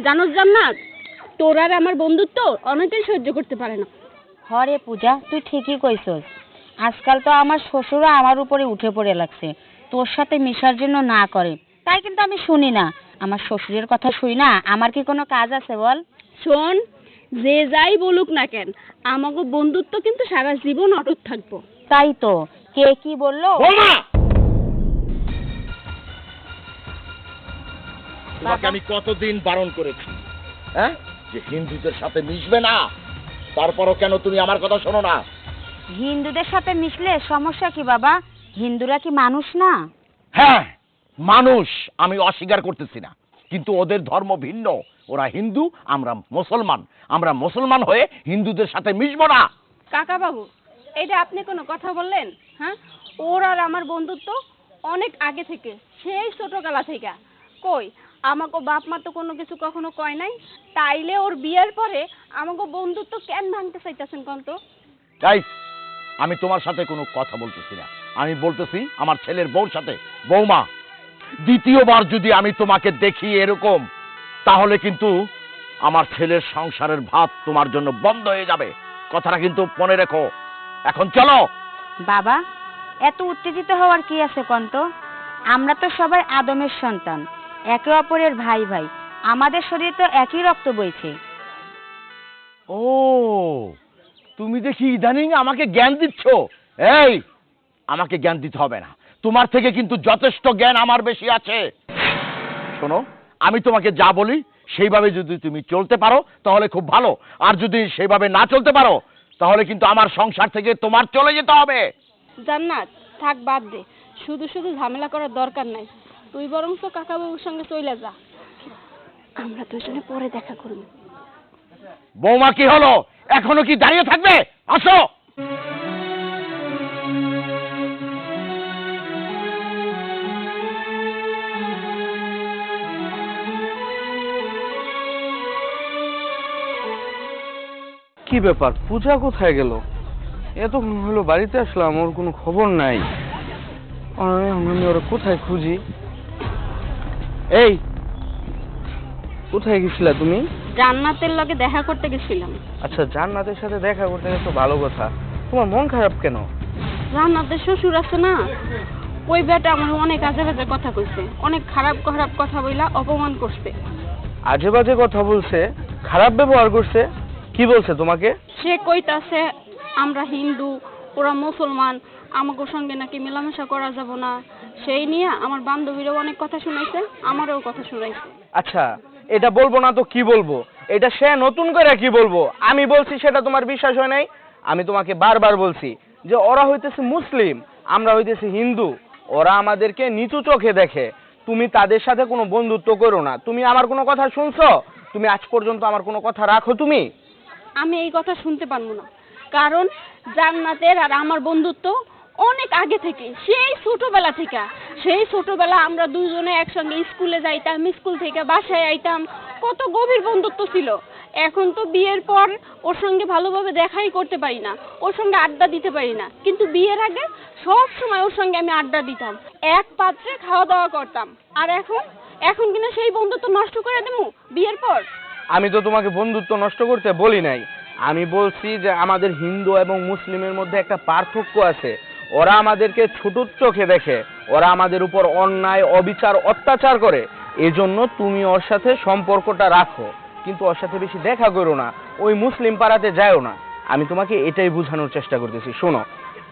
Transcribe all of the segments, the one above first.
জানোস জান্নাত তোর আর আমার বন্ধুত্ব অনেকেই সহ্য করতে পারে না। হরে পূজা তুই ঠিকই কইছস। আজকাল তো আমার শ্বশুরও আমার উপরে উঠে পড়ে লাগছে। তোর সাথে মিশার জন্য না করে। তাই কিন্তু আমি শুনি না। আমার শ্বশুরের কথা শুই না। আমার কি কোনো কাজ আছে বল? শোন যে যাই বলুক না কেন আমাকে বন্ধুত্ব কিন্তু সারা জীবন অটুট থাকব। তাই তো। কে কি বলল? তোমাকে আমি কতদিন বারণ করেছি? হ্যাঁ? যে হিন্দুদের সাথে মিশবে না তারপরও কেন তুমি আমার কথা শোনো না? হিন্দুদের সাথে মিশলে সমস্যা কি বাবা? হিন্দুরা কি মানুষ না? হ্যাঁ মানুষ আমি অস্বীকার করতেছি না। কিন্তু ওদের ধর্ম ভিন্ন। ওরা হিন্দু আমরা মুসলমান। আমরা মুসলমান হয়ে হিন্দুদের সাথে মিশবো না। কাকা বাবু এটা আপনি কোনো কথা বললেন? হ্যাঁ? ওর আর আমার বন্ধুত্ব অনেক আগে থেকে সেই ছোটবেলা থেকে। কই আমাকে বাপ মা তো কোনো কিছু কখনো কয় নাই। তাইলে ওর বিয়ের পরে আমাকে বন্ধুত্ব কেন ভাঙতে চাইতেছেন কোন তো? তাই আমি তোমার সাথে কোনো কথা বলতেছি না। আমি বলতেছি আমার ছেলের বউর সাথে। বৌমা দ্বিতীয়বার যদি আমি তোমাকে দেখি এরকম তাহলে কিন্তু আমার ছেলের সংসারের ভাত তোমার জন্য বন্ধ হয়ে যাবে। কথাটা কিন্তু মনে রেখো। এখন চলো। বাবা এত উত্তেজিত হওয়ার কি আছে কন্ত আমরা তো সবাই আদমের সন্তান। একে অপরের ভাই ভাই। আমাদের শরীরে তো একই রক্ত বইছে। ও তুমি দেখি ইদানিং আমাকে জ্ঞান দিচ্ছ? এই আমাকে জ্ঞান দিতে হবে না। তোমার থেকে কিন্তু যথেষ্ট জ্ঞান আমার বেশি আছে। শোনো আমি তোমাকে যা বলি সেইভাবে যদি তুমি চলতে পারো তাহলে খুব ভালো। আর যদি সেইভাবে না চলতে পারো তাহলে কিন্তু আমার সংসার থেকে তোমার চলে যেতে হবে। জান্নাত থাক বাদ দে। শুধু শুধু ঝামেলা করার দরকার নাই। তুই বরং তো কাকা বাবুর সঙ্গে চলে যা। আমরা দুজনে পরে দেখা করব। বৌমা কি হলো? এখনও কি দাঁড়িয়ে থাকবে? আসো। কি ব্যাপার? পূজা কোথায় গেল? এতক্ষণ হলো বাড়িতে আসলাম ওর কোনো খবর নাই। আমি ওরা কোথায় খুঁজি? এই কোথায় গেছিলা তুমি? জান্নাতের লগে দেখা করতে গেছিলাম। আচ্ছা জান্নাতের সাথে দেখা করতে গেছো ভালো কথা। তোমার মন খারাপ কেন? জান্নাতের শ্বশুর আছে না? ওই বেটা আমার অনেক আজে বাজে কথা কইছে। অনেক খারাপ খারাপ কথা বইলা অপমান করছে। আজে বাজে কথা বলছে খারাপ ব্যবহার করছে। কি বলছে তোমাকে? সে কইতাছে আমরা হিন্দু ওরা মুসলমান আমাকে সঙ্গে নাকি মেলামেশা করা যাব না। সেই নিয়ে আমার বান্ধবীরাও অনেক কথা শুনাইছে আমারও কথা শুনাইছে। আচ্ছা এটা বলব না তো কি বলব? এটা সে নতুন করে কি বলব? আমি বলছি সেটা তোমার বিশ্বাস হয় নাই? আমি তোমাকে বারবার বলছি যে ওরা হইতেছে মুসলিম আমরা হইতেছি হিন্দু। ওরা আমাদেরকে নিচু চোখে দেখে। তুমি তাদের সাথে কোনো বন্ধুত্ব করো না। তুমি আমার কোনো কথা শুনছো? তুমি আজ পর্যন্ত আমার কোনো কথা রাখো তুমি? আমি এই কথা শুনতে পারব না। কারণ জান্নাতের আর আমার বন্ধুত্ব অনেক আগে থেকে, সেই ছোটবেলা থেকে। সেই ছোটবেলা আমরা দুজনে একসঙ্গে স্কুলে যাইতাম, স্কুল থেকে বাসায় আইতাম। কত গভীর বন্ধুত্ব ছিল। এখন তো বিয়ের পর ওর সঙ্গে ভালোভাবে দেখাই করতে পারি না, ওর সঙ্গে আড্ডা দিতে পারি না। কিন্তু বিয়ের আগে সব সময় ওর সঙ্গে আমি আড্ডা দিতাম, এক পাত্রে খাওয়া দাওয়া করতাম। আর এখন এখন কিনা সেই বন্ধুত্ব নষ্ট করে দেবো বিয়ের পর? আমি তো তোমাকে বন্ধুত্ব নষ্ট করতে বলি নাই। আমি বলছি যে আমাদের হিন্দু এবং মুসলিমের মধ্যে একটা পার্থক্য আছে। ওরা আমাদেরকে ছোট চোখে দেখে। ওরা আমাদের উপর অন্যায়, অবিচার, অত্যাচার করে। এজন্য তুমি ওর সাথে সম্পর্কটা রাখো। কিন্তু ওর সাথে বেশি দেখা করো না। ওই মুসলিম পাড়াতে যাও না। আমি তোমাকে এটাই বোঝানোর চেষ্টা করতেছি। শোনো,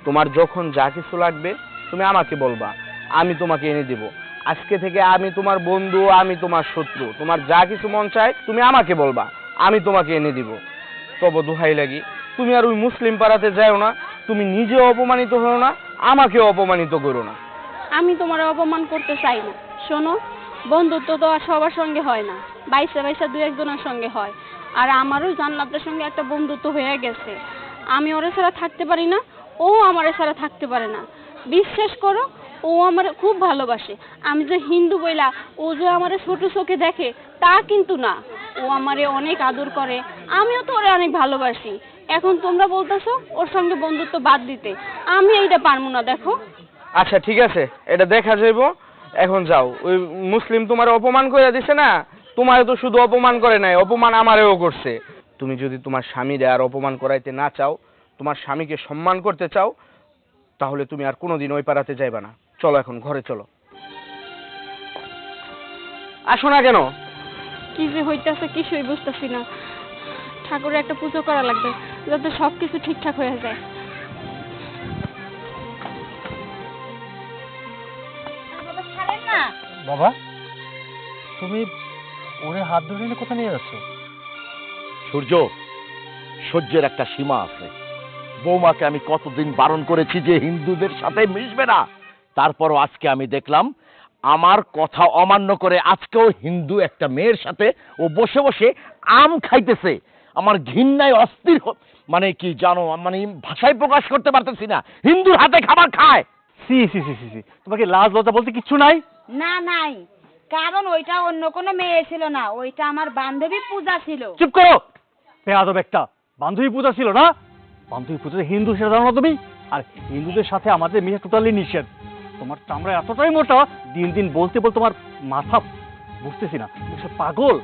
তোমার যখন যা কিছু লাগবে, তুমি আমাকে বলবা। আমি তোমাকে এনে দিব। আজকে থেকে আমি তোমার বন্ধু, আমি তোমার শত্রু। তোমার যা কিছু মন চায়, তুমি আমাকে বলবা। আমি তোমাকে এনে দিব। তবে দোহাই লাগি। তুমি আর ওই মুসলিম পাড়াতে যাও না, তুমি নিজে অপমানিত হও না, আমাকেও অপমানিত করো না। আমি তোমার অপমান করতে চাই না। শোনো, বন্ধুত্ব তো আর সবার সঙ্গে হয় না, বাইসা বাইসা দু একজনের সঙ্গে হয়। আর আমারও জান্নাতের সঙ্গে একটা বন্ধুত্ব হয়ে গেছে। আমি ওরা ছাড়া থাকতে পারি না, ও আমার ছাড়া থাকতে পারে না। বিশ্বাস করো, ও আমার খুব ভালোবাসে। আমি যে হিন্দু বইলা, ও যে আমার ছোট চোখে দেখে, তা কিন্তু না। ও আমারে অনেক আদর করে, আমিও তো ওরে অনেক ভালোবাসি। এখন তোমরা বলতেছো ওর সঙ্গে বন্ধুত্ব বাদ দিতে। আমি এইটা পারব না দেখো। আচ্ছা ঠিক আছে। এটা দেখা যাইব। এখন যাও। ওই মুসলিম তোমার অপমান করে দিছে না? তোমায় তো শুধু অপমান করে নাই অপমান আমারেও করছে। তুমি যদি তোমার স্বামীরে আর অপমান করাইতে না চাও তোমার স্বামীকে সম্মান করতে চাও তাহলে তুমি আর কোনোদিন ওই পাড়াতে যাইবা না। চলো এখন ঘরে চলো। আসো না কেন? কি যে হইতেছে কিছুই বুঝতেছি না। ঠাকুরের একটা পুজো করা লাগবে। যাতে সব কিছু ঠিকঠাক হয়ে যায়। বাবা ছাড়েন না। বাবা তুমি ওরে হাত ধরে এনে কোথায় নিয়ে যাচ্ছ? সূর্য সহ্যের একটা সীমা আছে। বৌমাকে আমি কতদিন বারণ করেছি যে হিন্দুদের সাথে মিশবে না। তারপরও আজকে আমি দেখলাম আমার কথা অমান্য করে আজকেও হিন্দু একটা মেয়ের সাথে ও বসে বসে আম খাইতেছে। আমার ঘৃণায় অস্থির মানে কি জানো মানে ভাষায় প্রকাশ করতে পারতেছি না। হিন্দুর হাতে খাবার খায়। সি সি সি সি সি। তোমাকে লাজ লজ্জা বলতে কিচ্ছু নাই? না নাই। কারণ ওইটা অন্য কোনো মেয়ে ছিল না। ওইটা আমার বান্ধবী পূজা ছিল। চুপ করো! বেয়াদব একটা। বান্ধবী পূজা ছিল না? বান্ধবী পূজা হিন্দু সেটা জানো না তুমি? আর হিন্দুদের সাথে আমাদের মিশে টোটালি নিষেধ। তোমার চামড়া এতটাই মোটা দিন দিন বলতে বলতে তোমার মাথা বুঝতেছি না। পাগল।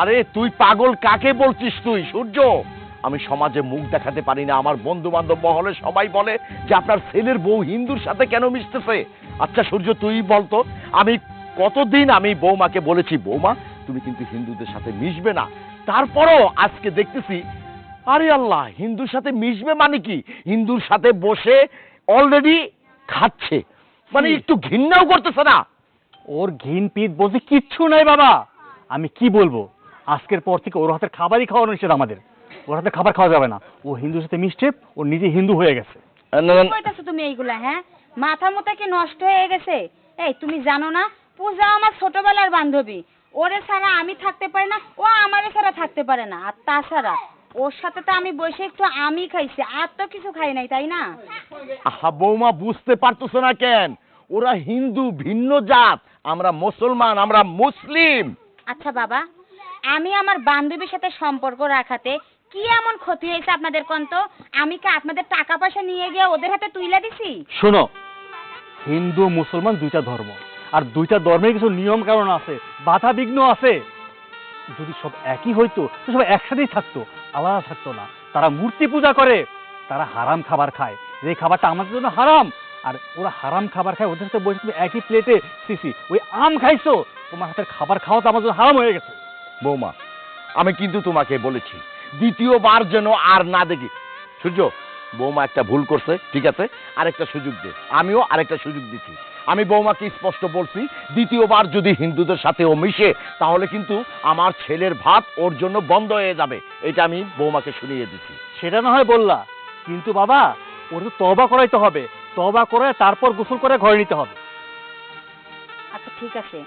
আরে তুই পাগল কাকে বলছিস তুই? সূর্য! আমি সমাজে মুখ দেখাতে পারি না। আমার বন্ধু বান্ধব মহলে সবাই বলে যে আপনার ছেলের বউ হিন্দুর সাথে কেন মিশতেছে? আচ্ছা সূর্য তুই বলতো আমি কতদিন আমি বৌমাকে বলেছি বৌমা তুমি কিন্তু হিন্দুদের সাথে মিশবে না। তারপরও আজকে দেখতেছি আরে আল্লাহ হিন্দুর সাথে মিশবে মানে কি? হিন্দুর সাথে বসে অলরেডি খাচ্ছে। মানে একটু ঘৃণাও করতেছে না। ওর ঘিন পিত বলতে কিচ্ছু নাই বাবা। আমি কি বলব? আজকের পর থেকে ওর হাতের খাবারই খাওয়ানো নিষেধ আমাদের। ওর হাতে খাবার খাওয়া যাবে না। ও হিন্দুর সাথে মিশছে ও নিজে হিন্দু হয়ে গেছে। না, না, কি কইতাছো তুমি এইগুলা হ্যাঁ? মাথা মোটা কি নষ্ট হয়ে গেছে? এই তুমি জানো না? পূজা আমার ছোটবেলার বান্ধবী। ওরে ছাড়া আমি থাকতে পারি না ও আমারে ছাড়া থাকতে পারে না। আর তাছাড়া ওর সাথে তো আমি বসে একটু আমি খাইছি আর তো কিছু খাই নাই তাই না? আহা বৌমা বুঝতে পারতেছো না কেন? ওরা হিন্দু ভিন্ন জাত। আমরা মুসলমান আমরা মুসলিম। আচ্ছা বাবা আমি আমার বান্ধবীর সাথে সম্পর্ক রাখাতে কি এমন ক্ষতি হয়েছে আপনাদের কন্ত? আমি কি আপনাদের টাকা পয়সা নিয়ে গিয়ে ওদের হাতে তুইলা দিছি? শোনো, হিন্দু, মুসলমান দুইটা ধর্ম, আর দুইটা ধর্মের কিছু নিয়ম কারণ আছে বাধা বিঘ্ন আছে। যদি সব একই হইতো, তো সব একসাথেই থাকতো, আলাদা থাকতো না। তারা মূর্তি পূজা করে, তারা হারাম খাবার খায়। যে খাবারটা আমাদের জন্য হারাম, আর ওরা হারাম খাবার খায়, ওদের সাথে বসে তুমি একই প্লেটে সিসি ওই আম খাইছো, তোমার হাতের খাবার খাওয়া তো আমার জন্য হারাম হয়ে গেছে। বৌমা আমি কিন্তু তোমাকে বলেছি দ্বিতীয়বার যেন আর না দেখি। সূর্য বৌমা একটা ভুল করছে ঠিক আছে? আরেকটা সুযোগ দে। আমিও আরেকটা সুযোগ দিচ্ছি। আমি বৌমাকে স্পষ্ট বলছি দ্বিতীয়বার যদি হিন্দুদের সাথে ও মিশে তাহলে কিন্তু আমার ছেলের ভাত ওর জন্য বন্ধ হয়ে যাবে। এটা আমি বৌমাকে শুনিয়ে দিচ্ছি। সেটা না হয় বললা। কিন্তু বাবা ওর তো তবা করাইতে হবে। তবা করে তারপর গোসল করে ঘরে নিতে হবে। আচ্ছা ঠিক আছে।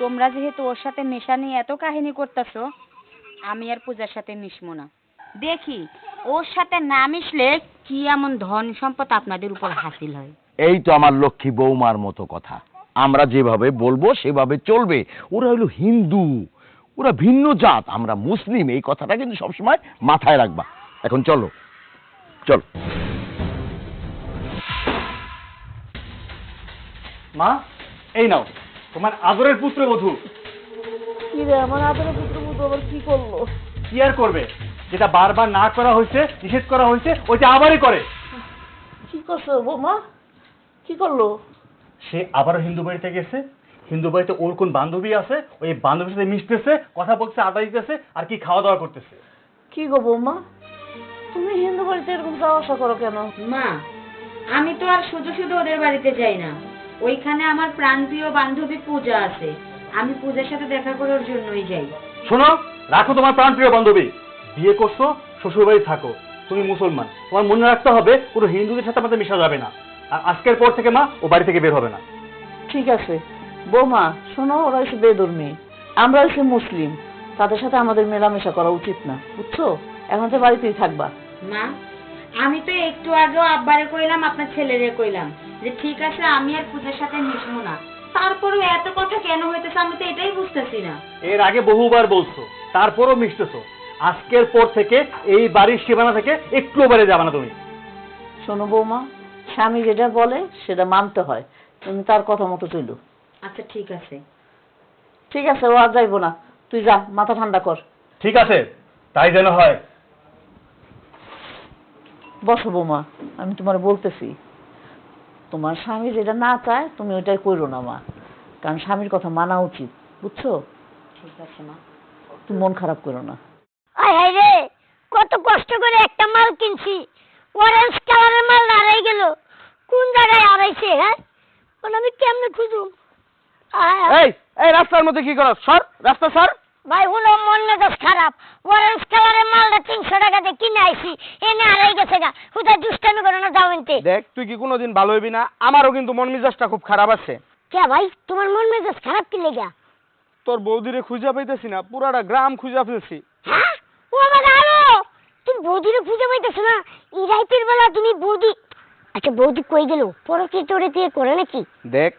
তোমরা যেহেতু ওর সাথে মেশা নিয়ে এত কাহিনী করতেছো আমি আর পূজার সাথে মিশবো না। দেখি ওর সাথে না মিশলে কি এমন ধন সম্পদ আপনাদের উপর হাসিল হয়? এই তো আমার লক্ষ্মী বৌমার মতো কথা। আমরা যেভাবে বলব সেভাবে চলবে। ওরা হলো হিন্দু। ওরা ভিন্ন জাত। আমরা মুসলিম। এই কথাটা কিন্তু সবসময় মাথায় রাখবা। এখন চলো। চলো। মা এই নাও। তোমার আদরের পুত্র বধূ। কি রে আমার আদরের পুত্রবধূ আবার কি করল? কি আর করবে? যেটা বারবার না করা হয়েছে নিষেধ করা হয়েছে ওইটা আবারই করে। কি করছ বৌমা? কি করল? সে আবারও হিন্দু বাড়িতে গেছে। হিন্দু বাড়িতে ওর কোন বান্ধবী আছে ওই বান্ধবীর সাথে মিশতেছে কথা বলছে আড্ডা দিতেছে আর কি খাওয়া দাওয়া করতেছে। কি গো বৌমা? তুমি হিন্দু বাড়িতে এরকম যাওয়া আসা করো কেন? মা আমি তো আর শুধু শুধু ওদের বাড়িতে যাই না। ওইখানে আমার প্রাণপ্রিয় বান্ধবী পূজা আছে। আমি পূজার সাথে দেখা করার জন্যই যাই। শোনো রাখো তোমার প্রাণপ্রিয় বান্ধবী। বিয়ে করছ শ্বশুর বাড়ি থাকো। তুমি মুসলমান। তোমার মনে রাখতে হবে কোনো হিন্দুদের সাথে আমাদের মিশা যাবে না। আর আজকের পর থেকে মা ও বাড়ি থেকে বের হবে না। ঠিক আছে। বৌমা শোনো ওরা হচ্ছে বেদর্মী আমরা হচ্ছে মুসলিম। তাদের সাথে আমাদের মেলামেশা করা উচিত না বুঝছ? এখন তো বাড়িতেই থাকবা। মা আমি তো একটু আগেও আব্বারে কইলাম আপনার ছেলেরে কইলাম যে ঠিক আছে আমি আর পূজার সাথে মিশবো না। তারপরেও এত কথা কেন হইতেছে আমি তো এটাই বুঝতেছি না। এর আগে বহুবার বলছো তারপরও মিশতেছো। আজকের পর থেকে এই বাড়ির সীমানা থেকে একটু বাইরে যাবে না তুমি। শোনো বৌমা স্বামী যেটা বলে সেটা মানতে হয়। তুমি তার কথা মতো চলো। আচ্ছা ঠিক আছে। ঠিক আছে ও আর যাইবো না। তুই যা মাথা ঠান্ডা কর। ঠিক আছে তাই যেন হয়। বসো বৌমা আমি তোমার বলতেছি। তোমার স্বামী যেটা না চায় তুমি ওইটাই করো না মা। কারণ স্বামীর কথা মানা উচিত বুঝছ? ঠিক আছে মা। তুমি মন খারাপ করো না। আয় হায় রে! কত কষ্ট করে একটা মাল কিনছি। অরেঞ্জ কালারের মাল হারাই গেল। কোন জায়গায় হারাইছে হ্যাঁ? মানে আমি কেমনে খুঁজুম? আয়। এই এই রাস্তার মধ্যে কি করো? সর রাস্তা সর। ভাই হলো মন মেজাজ খারাপ। অরেঞ্জ কালারের মালটা তিনশো টাকা দিয়ে কিনে আইছি। এনে হারাই গেছে গা। হুদা দুষ্টামি করে না যাও দেখ তুই কি কোনোদিন ভালো হইবি না? আমারও কিন্তু মন মেজাজটা খুব খারাপ আছে। কে ভাই? তোমার মন মেজাজ খারাপ কি লেগা? তোর বৌদিরে খুঁজে পাইতেছি না পুরাটা গ্রাম খুঁজে পেয়েছি হ্যাঁ? ও আমার আলো! তুমি বৌদিরে খুঁজে পাইতেছো না? এই রাইতের বেলা তুমি বৌদি আচ্ছা বৌদি কই গেল? পরে কি তোরে দিয়ে করে নাকি? দেখ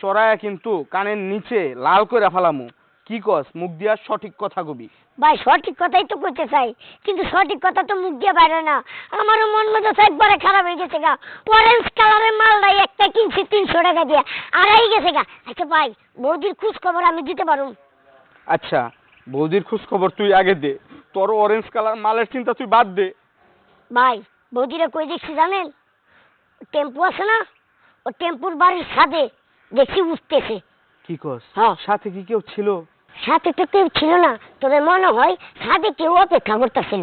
চড়ায়া কিন্তু কানের নিচে লাল করে ফেলামু। কি কস? মুখ দিয়া সঠিক কথা কবি। ভাই সঠিক কথাই তো কইতে চাই কিন্তু সঠিক কথা তো মুখ দিয়ে বাইরে না। আমারও মন মেজাজ একবারে খারাপ হয়ে গেছে গা। অরেঞ্জ কালারের মালটাই একটা কিনছি তিনশো টাকা দিয়ে আড়াই গেছে গা। আচ্ছা ভাই বৌদির খোঁজ খবর আমি দিতে পারুম? আচ্ছা বৌদির খোঁজ খবর তুই আগে দে। তোর অরেঞ্জ কালার মালের চিন্তা তুই বাদ দে। ভাই বৌদিরা কই দেখছি জানেন? টেম্পু আছে না? ও টেম্পুর বাড়ির ছাদে দেখছি উঠতেছে। কি কস? হ্যাঁ। সাথে কি কেউ ছিল? সাথে তো কেউ ছিল না তবে মনে হয় ছাদে কেউ অপেক্ষা করতেছিল।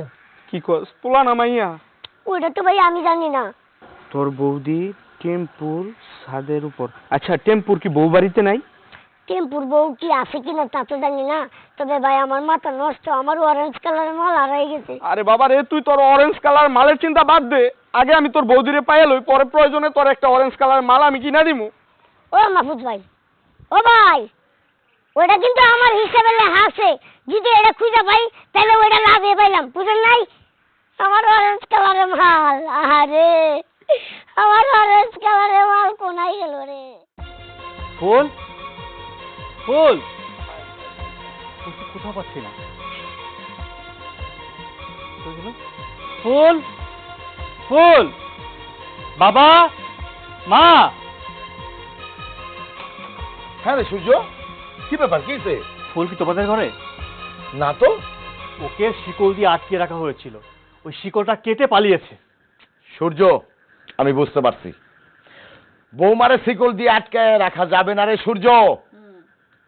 কি কস পোলা না মাইয়া? ওইটা তো ভাই আমি জানি না। তোর বৌদি টেম্পুর ছাদের উপর। আচ্ছা টেম্পুর কি বউ বাড়িতে নাই? টেম্পুর বউ কি আছে কিনা তা তো জানি না তবে ভাই আমার মাথা নষ্ট আমার অরেঞ্জ কালারের মাল হারাই গেছে। আরে বাবা রে তুই তোর অরেঞ্জ কালার মালের চিন্তা বাদ দে। আগে আমি তোর বৌদিরে পাইয়া লই পরে প্রয়োজনে তোর একটা অরেঞ্জ কালার মাল আমি কিনা দিমু। ও মাহফুজ ভাই ও ভাই! ওটা কিন্তু আমার হিসাবে হাসে যদি এটা খুঁজে পাই তাহলে ওটা লাভে পাইলাম বুঝেন নাই? আমার অরেঞ্জ কালারের মাল আরে আমার অরেঞ্জ কালারের মাল কোনাই গেল রে? ফুল? ফুল? ফুল কোথাও পাচ্ছি না। ফুল? ফুল? বাবা? মা? হ্যাঁ রে সূর্য। কি ব্যাপার? কি হয়েছে? ফুল কি তোমাদের ঘরে? না তো। ওকে শিকল দিয়ে আটকে রাখা হয়েছিল। ওই শিকলটা কেটে পালিয়েছে। সূর্য আমি বুঝতে পারছি। বৌমারে শিকল দিয়ে আটকায় রাখা যাবে না রে সূর্য।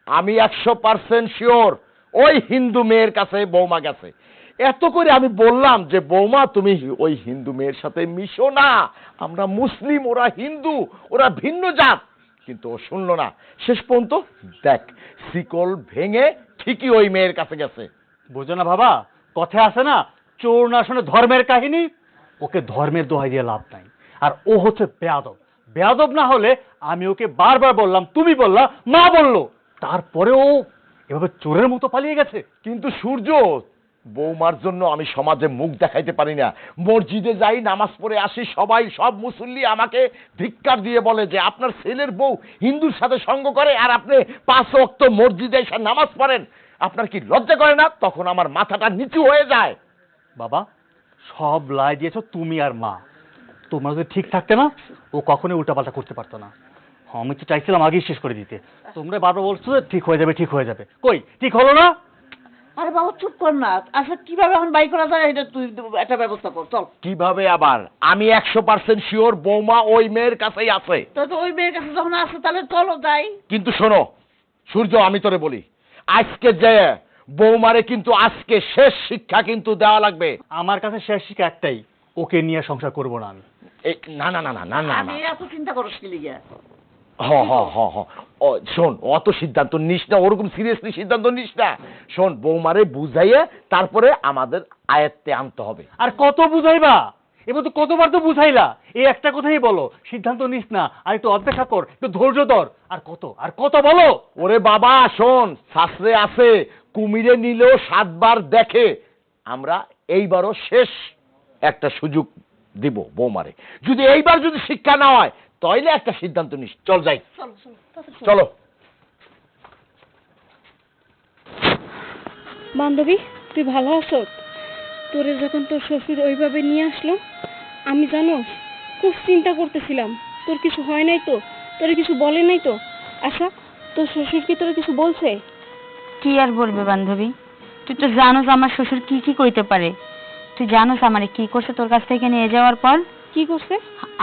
আমি একশো পার্সেন্ট শিওর ওই হিন্দু মেয়ের কাছে বৌমা গেছে। এত করে আমি বললাম যে বৌমা তুমি ওই হিন্দু মেয়ের সাথে মিশো না। আমরা মুসলিম ওরা হিন্দু ওরা ভিন্ন জাত। কিন্তু ও শুনলো না। শেষ পর্যন্ত দেখ, শিকল ভেঙে ঠিকই ওই মেয়ের কাছে গেছে। বোঝো না বাবা, কথা আছে না, চোর না শুনে ধর্মের কাহিনী। ওকে ধর্মের দোহাই দিয়ে লাভ নাই। আর ও হচ্ছে বেয়াদব। বেয়াদব না হলে আমি ওকে বারবার বললাম, তুমি বললা, মা বলল। তারপরে ও এভাবে চোরের মতো পালিয়ে গেছে। কিন্তু সূর্য বৌমার জন্য আমি সমাজে মুখ দেখাইতে পারি না। মসজিদে যাই, নামাজ পড়ে আসি, সবাই, সব মুসল্লি আমাকে ধিক্কার দিয়ে বলে যে, আপনার ছেলের বউ হিন্দুর সাথে সঙ্গ করে আর আপনি পাঁচ ওয়াক্ত মসজিদে এসে নামাজ পড়েন। আপনার কি লজ্জা করে না? তখন আমার মাথাটা নিচু হয়ে যায়। বাবা, সব লাই দিয়েছ তুমি আর মা। তোমরা যদি ঠিক থাকতে না, ও কখনোই উল্টাপাল্টা করতে পারতো না। আমি তো চাইছিলাম আগেই শেষ করে দিতে। তোমরা বারবার বলছো ঠিক হয়ে যাবে, ঠিক হয়ে যাবে। কই, ঠিক হলো না? আরে বাবা চুপ কর না। আচ্ছা কীভাবে এখন বাই করা যায় এটা তুই একটা ব্যবস্থা কর চল। কীভাবে আবার? আমি একশো পার্সেন্ট শিওর বৌমা ওই মেয়ের কাছেই আছে। তো তো ওই মেয়ের কাছে যখন আছে তাহলে চলো যাই। কিন্তু শোনো সূর্য আমি তোরে বলি আজকে যে বৌমারে কিন্তু আজকে শেষ শিক্ষা কিন্তু দেওয়া লাগবে। আমার কাছে শেষ শিক্ষা একটাই ওকে নিয়ে সংসার করব না আমি। এই না না না না না না আমি না এত চিন্তা করো শিলিগা হ হ হ হ। ও শোন অত সিদ্ধান্ত নিস না ওরকম সিরিয়াসলি সিদ্ধান্ত নিস না। শোন বৌমারে বুঝাইয়ে তারপরে আমাদের আয়ত্তে আনতে হবে। আর কত বুঝাইবা? এবার তো কতবার তো বুঝাইলা। এই একটা কথাই বলো সিদ্ধান্ত নিস না আর একটু অপেক্ষা কর একটু ধৈর্য ধর। আর কত আর কত বলো? ওরে বাবা শোন শাস্ত্রে আছে কুমিরে নিলেও সাতবার দেখে। আমরা এইবারও শেষ একটা সুযোগ দিব বৌমারে। যদি এইবার যদি শিক্ষা না হয় তাইলে একটা সিদ্ধান্ত নিস। চল যাই। চলো বান্ধবী তুই ভালো আছো? তোরে যখন তোর শ্বশুর ওইভাবে নিয়ে আসলো আমি জানো খুব চিন্তা করতেছিলাম। তোর কিছু হয় নাই তো? তোর কিছু বলে নাই তো? আচ্ছা তোর শ্বশুর কি তোর কিছু বলছে? কি আর বলবে বান্ধবী? তুই তো জানোস আমার শ্বশুর কি কি কইতে পারে। তুই জানোস আমারে কি করছে তোর কাছ থেকে নিয়ে যাওয়ার পর? কি করছে?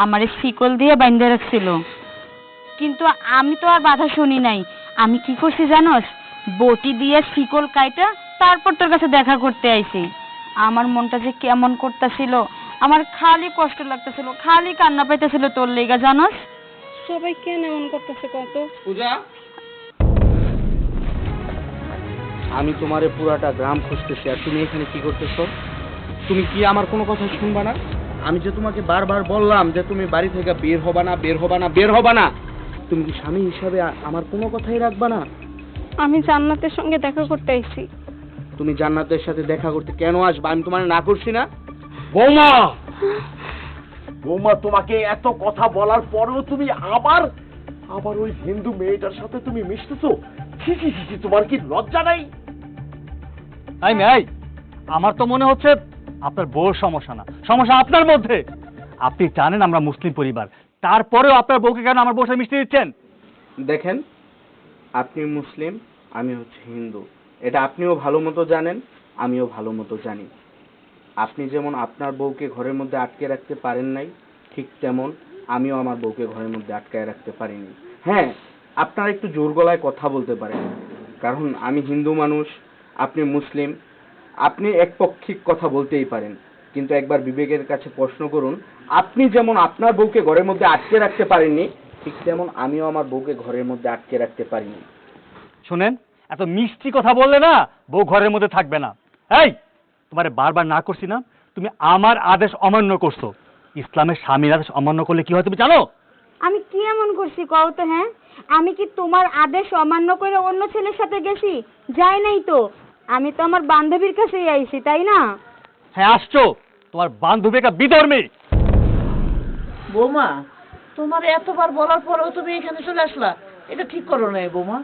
আমারে শিকল দিয়ে বাইন্ধে রাখছিল। কিন্তু আমি তো আর বাধা শুনি নাই। আমি কি করছি জানোস? বটি দিয়ে শিকল কাইটা তারপর তোর কাছে দেখা করতে আইছি। আমার মনটা যে কেমন করতেছিল আমার খালি কষ্ট লাগতেছিল খালি কান্না পাইতেছিল তোর লেগা জানোস? সবাই কেন এমন করতেছে কত? পূজা? আমি তোমারে পুরাটা গ্রাম খুঁজতেছি আর তুমি এখানে কি করতেছো? তুমি কি আমার কোনো কথা শুনবা না? আমি যে তোমাকে বারবার বললাম যে তুমি বাড়ি থেকে বের হবা না বের হবা না বের হবা না তুমি কি স্বামী হিসাবে আমার কোনো কথাই রাখবা না? আমি জান্নাতের সঙ্গে দেখা করতে আইছি তুমি জান্নাতের সাথে দেখা করতে কেন আসবা? আমি তোমার না করছি না? বৌমা! বৌমা তোমাকে এত কথা বলার পরেও তুমি আবার আবার ওই হিন্দু মেয়েটার সাথে তুমি মিশতেছো? ছি ছি তোমার কি লজ্জা নাই? মেয়ে আমার তো মনে হচ্ছে আপনার বউর সমস্যা না। সমস্যা আপনার মধ্যে। আপনি জানেন আমরা মুসলিম পরিবার। তারপরেও আপনার বউকে কেন আমার বউর মিশতে দিচ্ছেন? দেখেন, আপনি মুসলিম, আমি হচ্ছে হিন্দু। এটা আপনিও ভালো মতো জানেন, আমিও ভালো মতো জানি। আপনি যেমন আপনার বউকে ঘরের মধ্যে আটকে রাখতে পারেন নাই, ঠিক তেমন আমিও আমার বউকে ঘরের মধ্যে আটকায় রাখতে পারিনি। হ্যাঁ আপনারা একটু জোর গলায় কথা বলতে পারেন। কারণ আমি হিন্দু মানুষ, আপনি মুসলিম আপনি একপক্ষিক কথা বলতেই পারেন। কিন্তু একবার বিবেকের কাছে প্রশ্ন করুন আপনি যেমন আপনার বউকে ঘরের মধ্যে আটকে রাখতে পারেননি ঠিক তেমন আমিও আমার বউকে ঘরের মধ্যে আটকে রাখতে পারিনি। শোনেন এত মিষ্টি কথা বললে না বউ ঘরের মধ্যে থাকবে না। এই তোমারে বারবার না করছি না তুমি আমার আদেশ অমান্য করছ। ইসলামের স্বামীর আদেশ অমান্য করলে কি হয় তুমি জানো? আমি কি এমন করছি কও তো হ্যাঁ? আমি কি তোমার আদেশ অমান্য করে অন্য ছেলের সাথে গেছি? যাই নাই তো। আমি তো আমার বান্ধবীর কাছেই আইছি তাই না? হ্যাঁ আসছো। তোমার বান্ধবী একটা বিধর্মী। বৌমা তোমার এতবার বলার পরেও তুমি এখানে চলে আসলা। এটা ঠিক করো নাই বৌমা।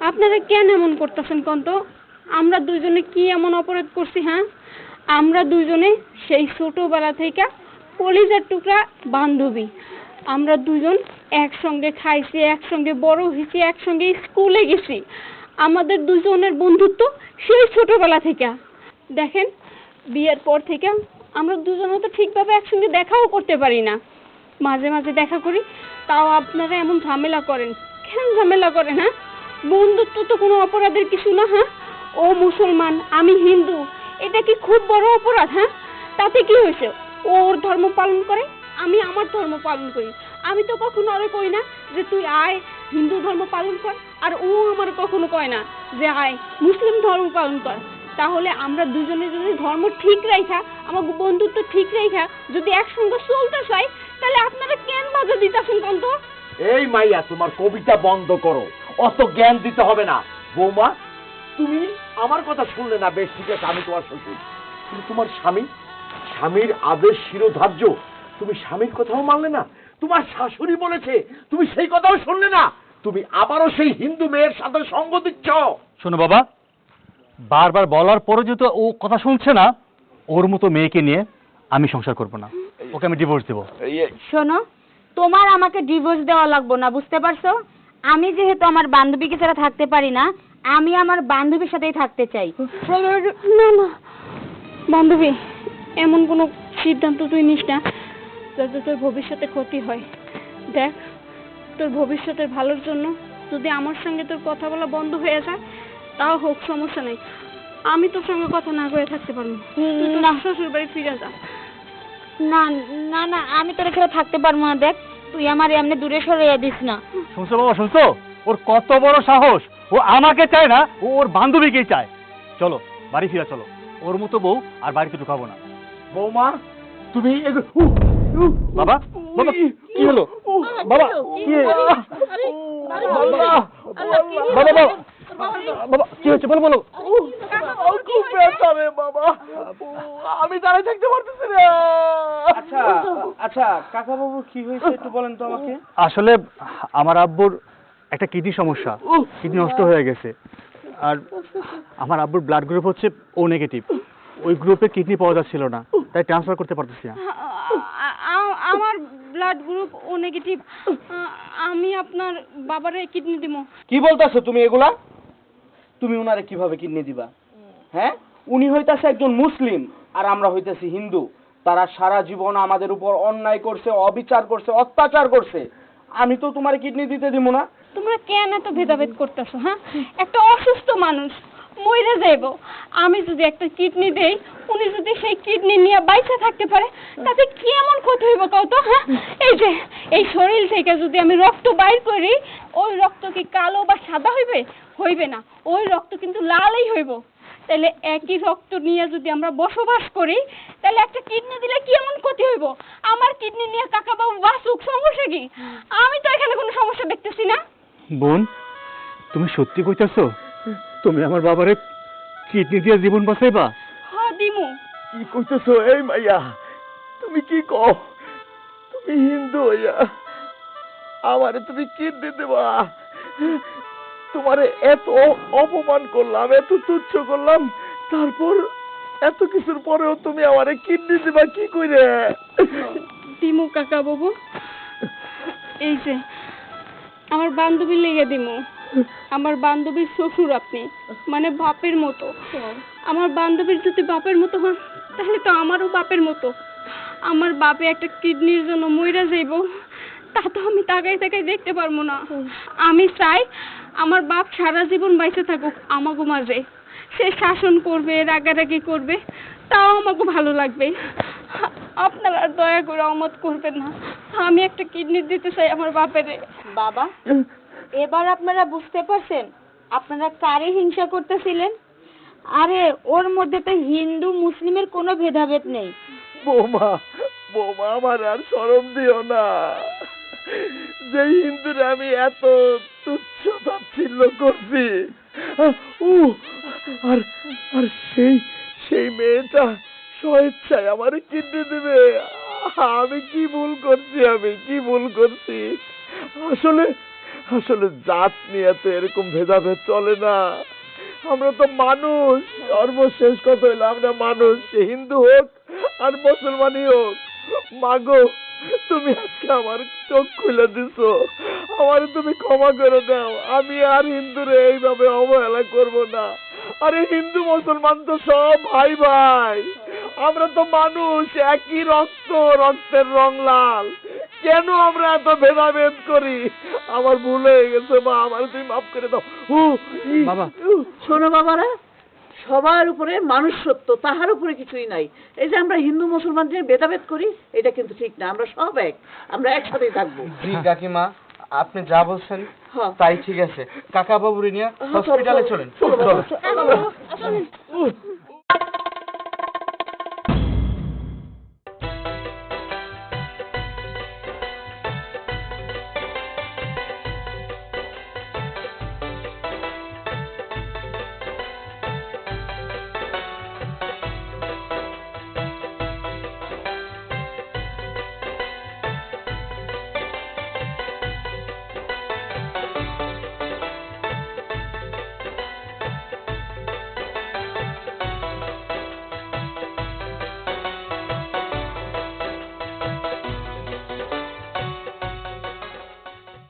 আপনারা কেন এমন করতেছেন কন্ত? আমরা দুইজনে কি এমন অপরাধ করছি হ্যাঁ? আমরা দুইজনে সেই ছোটবেলা থেকে কলিজার টুকরা বান্ধবী। আমরা দুজন একসঙ্গে খাইছি একসঙ্গে বড় হয়েছি একসঙ্গে স্কুলে গেছি। আমাদের দুজনের বন্ধুত্ব সেই ছোটবেলা থেকে। দেখেন, বিয়ের পর থেকে আমরা দুজনে তো ঠিকভাবে একসঙ্গে দেখাও করতে পারি না। মাঝে মাঝে দেখা করি, তাও আপনারা এমন ঝামেলা করেন। কেন ঝামেলা করেন হ্যাঁ? বন্ধুত্ব তো কোনো অপরাধের কিছু না হ্যাঁ? ও মুসলমান, আমি হিন্দু, এটা কি খুব বড় অপরাধ হ্যাঁ? তাতে কি হয়েছে? ওর ধর্ম পালন করে, আমি আমার ধর্ম পালন করি। আমি তো কখনো আরে কই না যে তুই আয়, হিন্দু ধর্ম পালন কর। আর ও আমার কখনো কয় না যে, আয়, মুসলিম ধর্ম পালন কর। তাহলে আমরা দুজনে যদি ধর্ম ঠিক রাখা আমার বন্ধুত্ব ঠিক রাখা যদি একসঙ্গে চলতে চাই, তাহলে আপনারা কেন বাধা দিতেছেন কন্ত? এই মাইয়া, তোমার কবিতা বন্ধ করো। অত জ্ঞান দিতে হবে না। বৌমা, তুমি আমার কথা শুনলে না বেশ, ঠিক আছে, আমি তোমার শ্বশুর। কিন্তু তোমার স্বামী, স্বামীর আদেশ শিরোধার্য। তুমি স্বামীর কথাও মানলে না। তোমার শাশুড়ি বলেছে, তুমি সেই কথাও শুনলে না। তুমি আবারও সেই হিন্দু মেয়ের সাথে সঙ্গ দিচ্ছ। শোনো বাবা বারবার বলার পরে যেহেতু ও কথা শুনছে না ওর মতো মেয়েকে নিয়ে আমি সংসার করব না। ওকে আমি ডিভোর্স দেবো। শোনো তোমার আমাকে ডিভোর্স দেওয়া লাগবে না বুঝতে পারছ? আমি যেহেতু আমার বান্ধবীকে ছাড়া থাকতে পারি না আমি আমার বান্ধবীর সাথেই থাকতে চাই। না না। বান্ধবী এমন কোনো সিদ্ধান্ত তুই নিস না যাতে তোর ভবিষ্যতে ক্ষতি হয়। দেখ তোর ভবিষ্যতের ভালোর জন্য। যদি আমার সঙ্গে তোর কথা বলা বন্ধ হয়ে যায় তাও হোক সমস্যা নেই। আমি তোর সঙ্গে কথা না করে থাকতে পারব তুই তোর না। শ্বশুর বাড়ি ফিরে যা। না না না আমি তোর ছাড়া থাকতে পারব না। দেখ তুই আমার এমনি দূরে সরিয়ে দিস না। শুনছো বাবা শুনছো? ওর কত বড় সাহস। ও আমাকে চায় না ও ওর বান্ধবীকেই চায়। চলো বাড়ি ফিরে চলো। ওর মতো বউ আর বাড়িতে ঢুকাবো না। বৌমা তুমি এগো- উ, উ, বাবা বাবা কি? হলো? বাবা কি বাবা বাবা বাবা বাবা কি হয়েছে? বলো বলো। খুব ব্যথা রে বাবা? আমি দাঁড়ায় থাকতে পারতেছি না। আচ্ছা আচ্ছা কাকা বাবু কি হয়েছে একটু বলেন তো আমাকে? আসলে আমার আব্বুর একটা কিডনি সমস্যা। কিডনি নষ্ট হয়ে গেছে। আর আমার আব্বুর ব্লাড গ্রুপ হচ্ছে ও নেগেটিভ ওই গ্রুপে কিডনি পাওয়া যাচ্ছিল না তাই ট্রান্সফার করতে পারতেছি না। আমার ব্লাড গ্রুপ ও নেগেটিভ আমি আপনার বাবারে কিডনি দিব। কি বলতেছো তুমি এগুলা? তুমি ওনারে কীভাবে কিডনি দিবা? হ্যাঁ? উনি হইতাছে একজন মুসলিম আর আমরা হইতাছি হিন্দু। তারা সারা জীবন আমাদের উপর অন্যায় করছে অবিচার করছে অত্যাচার করছে। আমি তো তোমার কিডনি দিতে দিব না। তোমরা কেন এত ভেদাভেদ করতেছো হ্যাঁ? একটা অসুস্থ মানুষ মরে যাইব। আমি যদি একটা কিডনি দেই, উনি যদি সেই কিডনি নিয়ে বাইচে থাকতে পারে, তাতে কি এমন ক্ষতি হইব কও তো হ্যাঁ? এই যে, এই শরীর থেকে যদি আমি রক্ত বাইর করি, ওই রক্ত কি কালো বা সাদা হইবে? হইবে না। ওই রক্ত কিন্তু লালই হইব। তাহলে একই রক্ত নিয়ে যদি আমরা বসবাস করি তাহলে একটা কিডনি দিলে কি এমন ক্ষতি হইব? আমার কিডনি নিয়ে কাকা বাবু বাসুক সমস্যা কি? আমি তো এখানে কোনো সমস্যা দেখতেছি না। বোন, তুমি সত্যি কইতাছো? তুমি আমার বাবারে কিডনি দিয়ে জীবন বাঁচাইবা? হ দিমু। কি কইতেছো এই মাইয়া? তুমি কি কও? তুমি হিন্দু হইয়া আমারে তুমি কিডনি দেবা? তোমারে এত অপমান করলাম এত তুচ্ছ করলাম তারপর এত কিছুর পরেও তুমি আমারে কিডনি দিবা কি কইরে? দিমু কাকা বাবু এই যে আমার বান্ধবী লেগে দিমু। আমার বান্ধবীর শ্বশুর আপনি মানে বাপের মতো। আমার বান্ধবীর যদি বাপের মতো হন, তাহলে তো আমারও বাপের মতো। আমার বাপে একটা কিডনির জন্য মইরা যাইব, তা তো আমি তাকাই তাকাই দেখতে পারব না। আমি চাই আমার বাপ সারা জীবন বাইসে থাকুক আমাকে মাঝে। সে শাসন করবে, রাগারাগি করবে, তাও আমাকে ভালো লাগবে। আপনারা দয়া করে অমত করবেন না। আমি একটা কিডনি দিতে চাই আমার বাপেরে। বাবা এবার আপনারা বুঝতে পারছেন, আপনারা কারে হিংসা করতেছিলেন? আরে, ওর মধ্যে তো হিন্দু মুসলিমের কোনো ভেদাভেদ নেই। বৌমা বৌমা, আমার আর শরম দিও না। যে হিন্দুরে আমি এত তুচ্ছ তাচ্ছিল্য করছি। উ, আর আর সেই সেই মেয়েটা স্বেচ্ছায় আমার কিডনি দিবে। আমি কি ভুল করছি, আমি কি ভুল করছি? আসলে আসলে জাত নিয়ে তো এরকম ভেদাভেদ চলে না। আমরা তো মানুষ, সর্বশেষ কথা হইল আমরা মানুষ, সে হিন্দু হোক আর মুসলমানই হোক। মাগো, তুমি আজকে আমার চোখ খুলে দিছো। আমার তুমি ক্ষমা করে দাও। আমি আর হিন্দুরে এইভাবে অবহেলা করব না। আরে হিন্দু, মুসলমান তো সব ভাই ভাই। আমরা তো মানুষ, একই রক্ত, রক্তের রং লাল। কেন আমরা এত ভেদাভেদ করি? আমার ভুল হয়ে গেছে মা আমার তুমি মাফ করে দাও। বাবা। শোনো বাবারা সবার উপরে মানুষ সত্য তাহার উপরে কিছুই নাই। এই যে আমরা হিন্দু মুসলমানদের ভেদাভেদ করি এটা কিন্তু ঠিক না আমরা সব এক আমরা একসাথেই থাকব। জি কাকিমা আপনি যা বলছেন হ্যাঁ। তাই ঠিক আছে। কাকা বাবুরে নিয়ে হ্যাঁ, হসপিটালে চলো, চলেন।